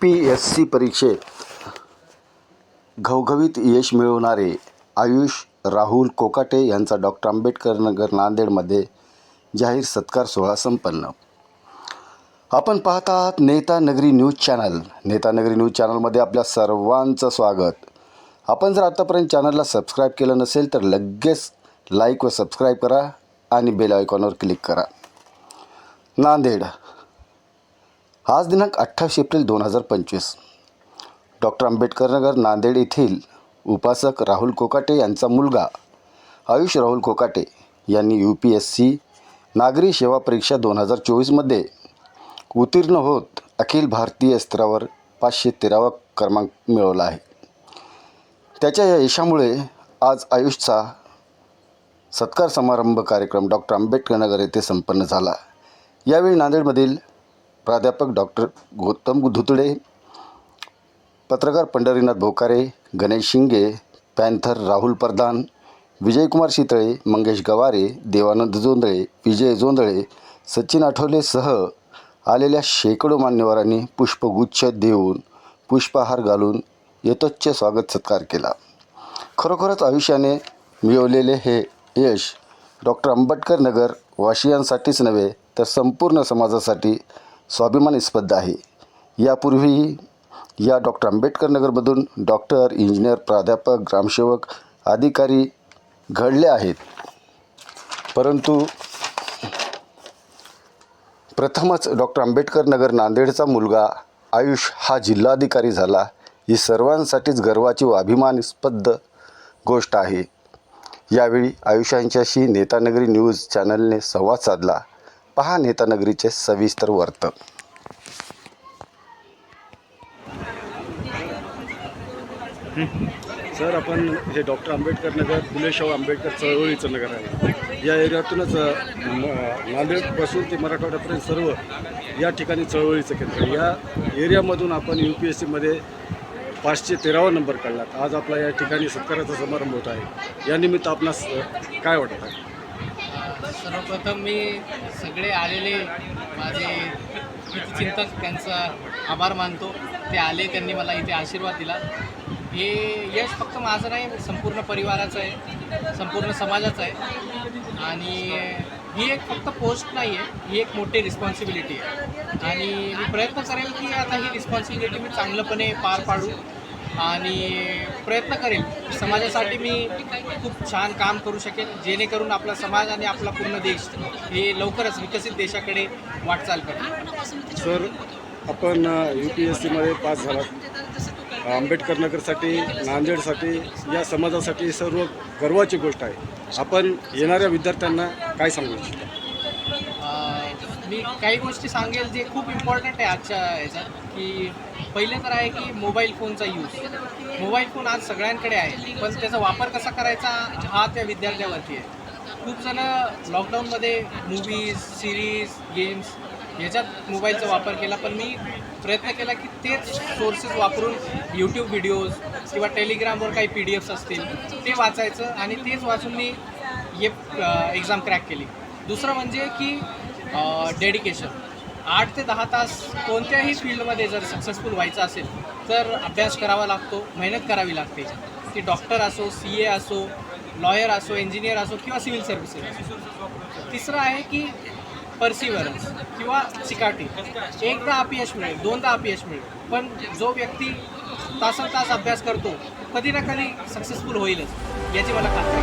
P S C परीक्षेत घवघवीत यश मिळवणारे आयुष राहुल कोकाटे यांचा डॉक्टर आंबेडकर नगर नांदेडमध्ये जाहीर सत्कार सोहळा संपन्न. आपण पाहत आहात नेता नगरी न्यूज चॅनल. नेता नगरी न्यूज चॅनलमध्ये आपल्या सर्वांचं स्वागत. आपण जर आतापर्यंत चॅनलला सबस्क्राईब केलं नसेल तर लगेच लाईक व सबस्क्राईब करा आणि बेल आयकॉनवर क्लिक करा. नांदेड आज दिनांक अठ्ठावीस एप्रिल दोन हजार पंचवीस. डॉक्टर आंबेडकर नगर नांदेड येथील उपासक राहुल कोकाटे यांचा मुलगा आयुष राहुल कोकाटे यांनी यू पी एस सी नागरी सेवा परीक्षा दोन हजार चोवीसमध्ये उत्तीर्ण होत अखिल भारतीय स्तरावर पाचशे तेरावा क्रमांक मिळवला आहे. त्याच्या या यशामुळे आज आयुषचा सत्कार समारंभ कार्यक्रम डॉक्टर आंबेडकर नगर येथे संपन्न झाला. यावेळी नांदेडमधील प्राध्यापक डॉक्टर गौतम धुतडे पत्रकार पंढरीनाथ भोकारे गणेश शिंगे पॅन्थर राहुल प्रधान विजयकुमार शितळे मंगेश गवारे देवानंद जोंधळे विजय जोंधळे सचिन आठवलेसह आलेल्या शेकडो मान्यवरांनी पुष्पगुच्छ देऊन पुष्पहार घालून यथोच्च स्वागत सत्कार केला. खरोखरच आयुष्याने मिळवलेले हे यश डॉक्टर आंबेडकर नगर वाशियांसाठीच नव्हे तर संपूर्ण समाजासाठी स्वाभिमानास्पद आहे. यापूर्वीही या डॉक्टर आंबेडकर नगरमधून डॉक्टर इंजिनियर प्राध्यापक ग्रामसेवक अधिकारी घडले आहेत. परंतु प्रथमच डॉक्टर आंबेडकर नगर नांदेडचा मुलगा आयुष हा जिल्हाधिकारी झाला. ही सर्वांसाठीच गर्वाची व अभिमानास्पद गोष्ट आहे. यावेळी आयुष्यांच्याशी नेतानगरी न्यूज चॅनलने संवाद साधला. पहा नेतानगरीचे सविस्तर वर्त सर आपण हे डॉक्टर आंबेडकर नगर फुले आंबेडकर चळवळीचं नगर आहे. या एरियातूनच नांदेडपासून ते मराठवाड्यापर्यंत सर्व या ठिकाणी चळवळीचं केंद्र या एरियामधून आपण यू पी एस सीमध्ये पाचशे तेरावा नंबर काढला आज आपला या ठिकाणी सत्काराचा समारंभ होत आहे. यानिमित्त आपणास काय वाटत आहे? सर्वप्रथम मी सगळे आलेले माझे चिंतक त्यांचा आभार मानतो. ते आले त्यांनी मला इथे आशीर्वाद दिला. हे यश फक्त माझं नाही संपूर्ण परिवाराचं आहे संपूर्ण समाजाचं आहे. आणि ही एक फक्त पोस्ट नाही आहे ही एक मोठी रिस्पॉन्सिबिलिटी आहे. आणि मी प्रयत्न करेल की आता ही रिस्पॉन्सिबिलिटी मी चांगलंपणे पार पाडू. आणि प्रयत्न करेल समाजासाठी मी खूप छान काम करू शकेल जेणेकरून आपला समाज आणि आपला पूर्ण देश हे लवकरच विकसित देशाकडे वाटचाल करेल. सर आपण यू पी एस सीमध्ये पास झालात. आंबेडकर नगरसाठी नांदेडसाठी या समाजासाठी सर्व गर्वाची गोष्ट आहे. आपण येणाऱ्या विद्यार्थ्यांना काय सांगू इच्छिता? मी काही गोष्टी सांगेल जे खूप इम्पॉर्टंट आहे आजच्या ह्याच्यात. की पहिले तर आहे की मोबाईल फोनचा यूज मोबाईल फोन आज सगळ्यांकडे आहे पण त्याचा वापर कसा करायचा हा त्या विद्यार्थ्यावरती आहे. खूप जण लॉकडाऊनमध्ये मूवीज सिरीज गेम्स ह्याच्यात मोबाईलचा वापर केला पण मी प्रयत्न केला की तेच सोर्सेस वापरून यूट्यूब व्हिडिओज किंवा टेलिग्रामवर काही पी डी एफ्स असतील ते वाचायचं आणि तेच वाचून मी ये एक्झाम क्रॅक केली. दुसरं म्हणजे की डेडिकेशन आठ ते दहा तास कोणत्याही फील्डमध्ये जर सक्सेसफुल व्हायचं असेल तर अभ्यास करावा लागतो मेहनत करावी लागते. ती डॉक्टर असो सी ए असो लॉयर असो इंजिनियर असो किंवा सिव्हिल सर्व्हिसेस असो. तिसरं आहे की पर्सिवरन्स किंवा चिकाटी. एकदा अपयश मिळेल दोनदा अपयश मिळेल. पण जो व्यक्ती तासन तास अभ्यास करतो कधी ना कधी सक्सेसफुल होईलच याची मला खात्री